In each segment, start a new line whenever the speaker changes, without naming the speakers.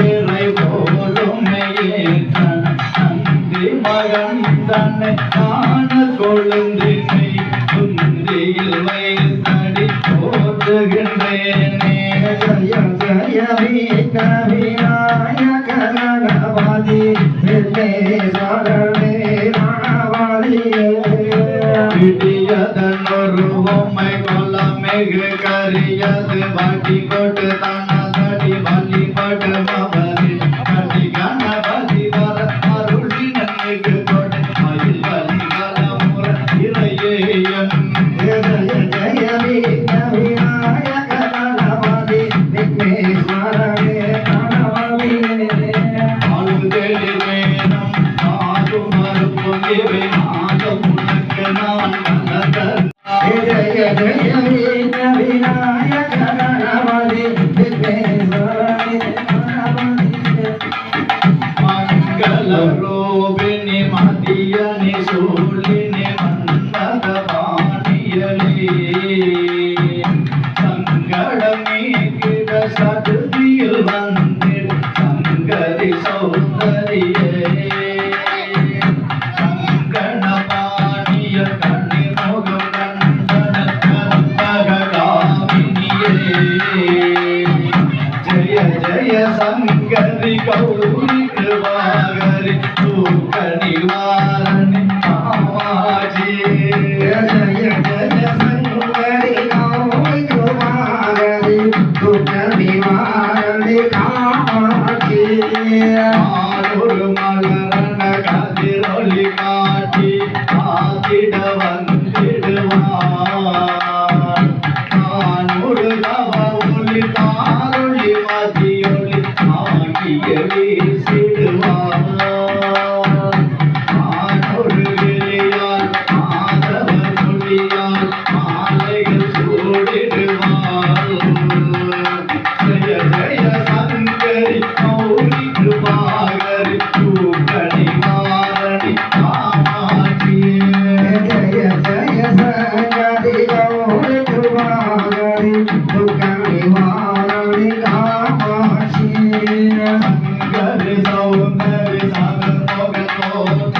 திரை போலுமையேற்ற நந்தி மகன் தன்னை காண கொழுந்தினை குந்தியில் வைத்தடி போற்றுகின்றேனே.
ஜய ஜயவே கவிநாயக நகவாதி வெள்ளே சரணே
ராவாதியே விடியதன் ஒரு பொம்மை கொல்ல மிகு கரியது. வடிவ காட்டி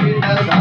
Krishna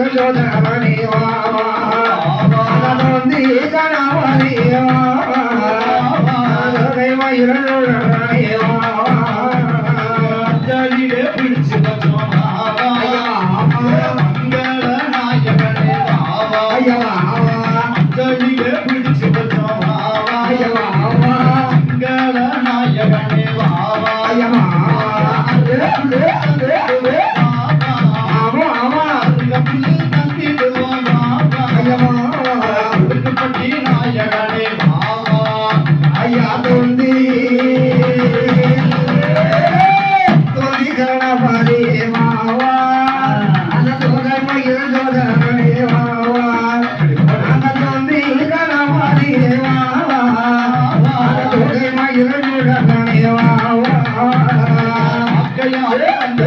మయూర தொகை மகிழ் சோதரனே அந்த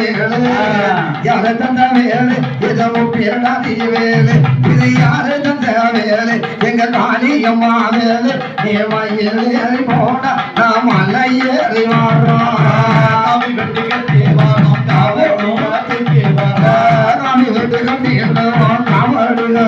வேலை யாரு தந்த வேலை
இதவும் பேடாதி வேலை இது யாரு தந்த வேலை எங்க காளியம்மா வேலை நீ மயில் ஏறி போனா நான் மலை ஏறி வாடுறோம்
சாமி வெட்டு கட்டி வாடும் தாவரும்
சாமி வெட்டு
கட்டி வாடும்
தாவரும்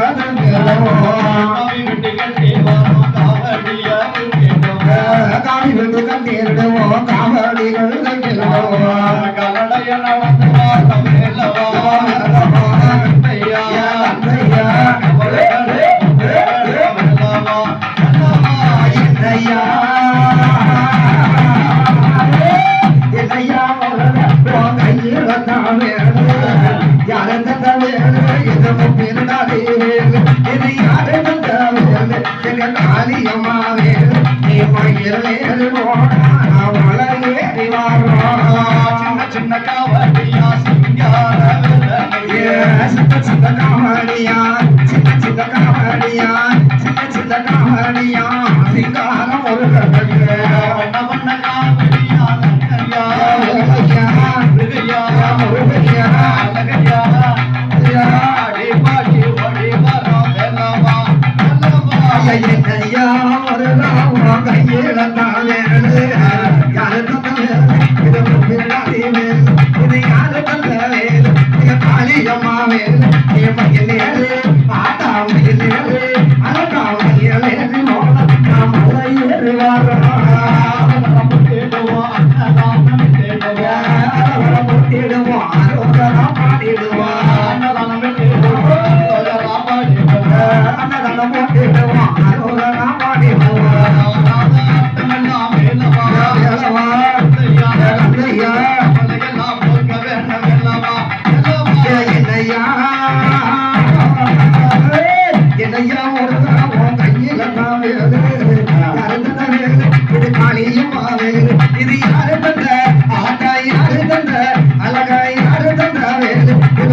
Santa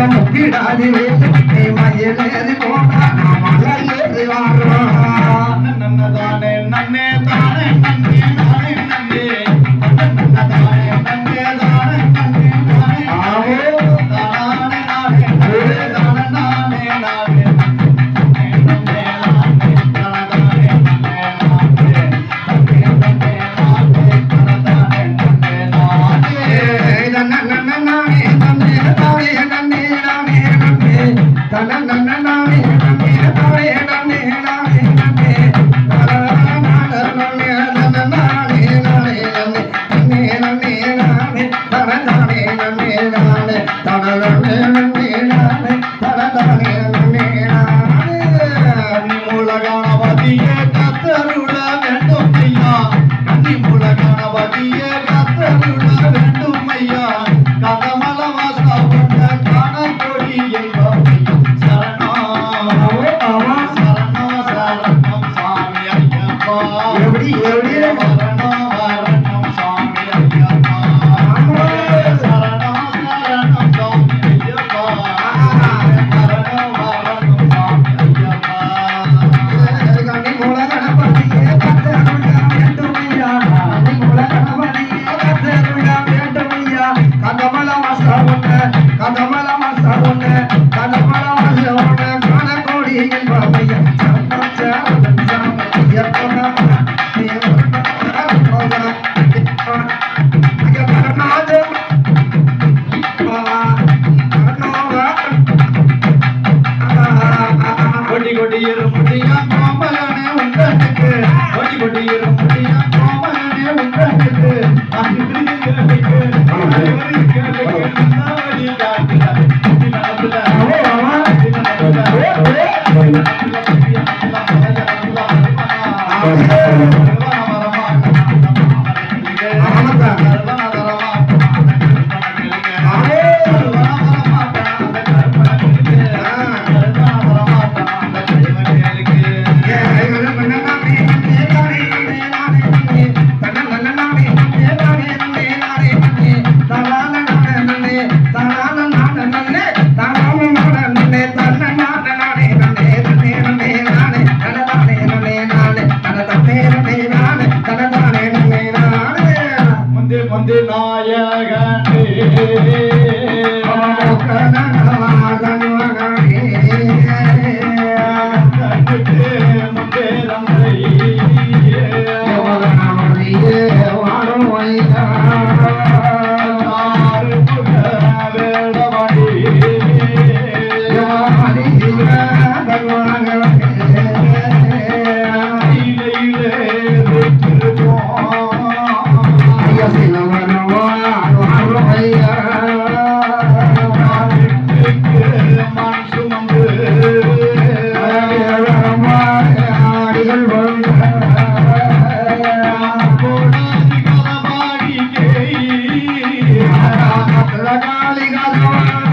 ముక్కిడాలి
వేసుకుంటే
మయలేదు కోట கண்ணனே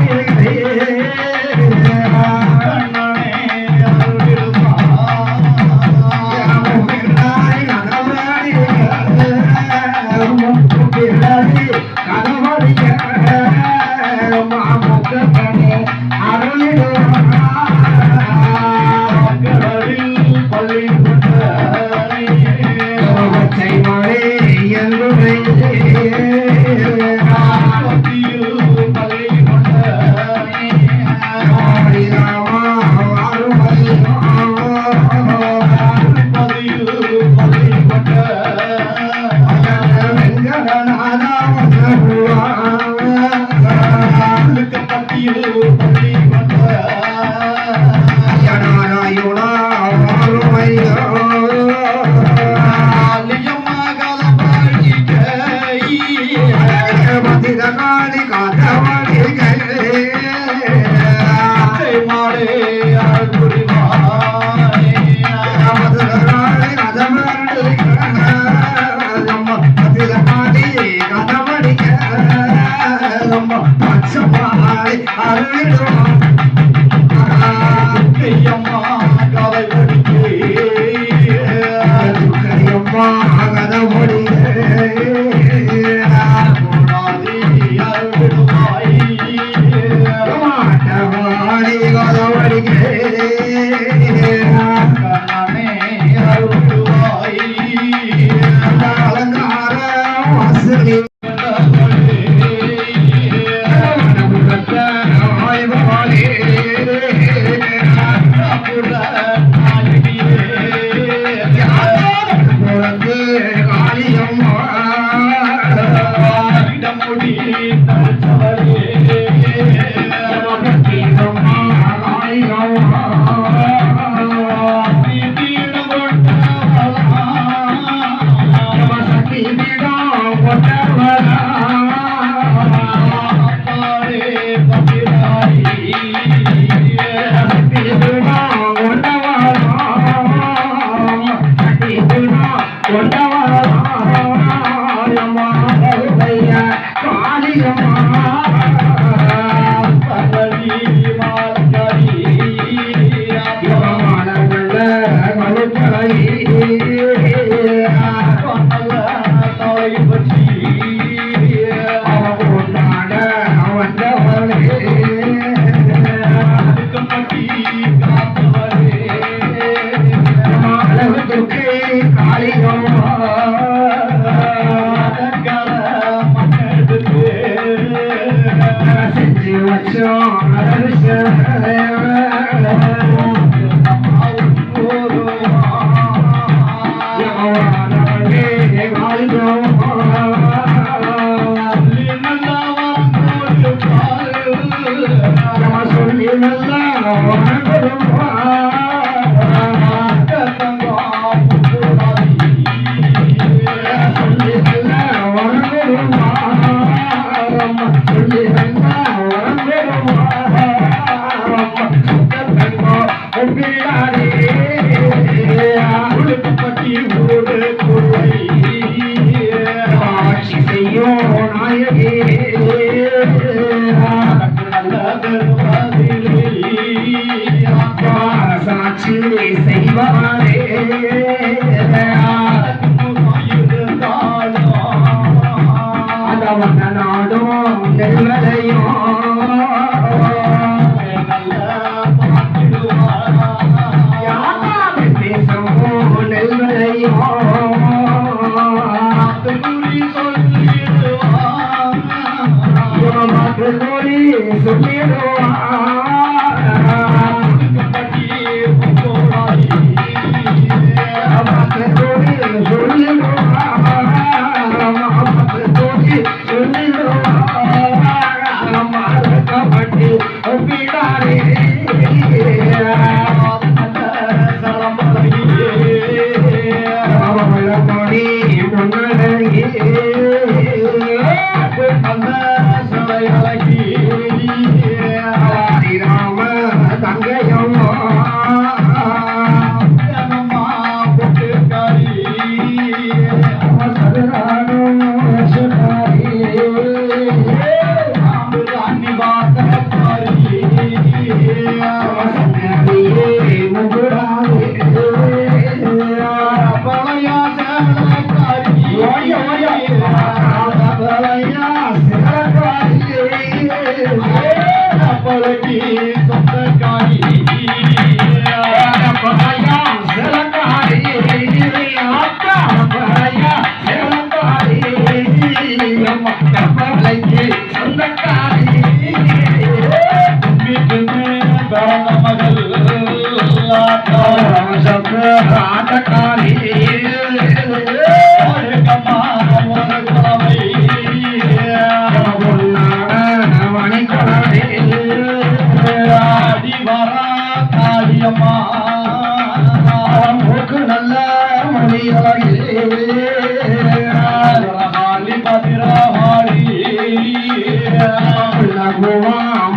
The sufrido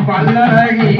பல்லரகி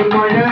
Good morning.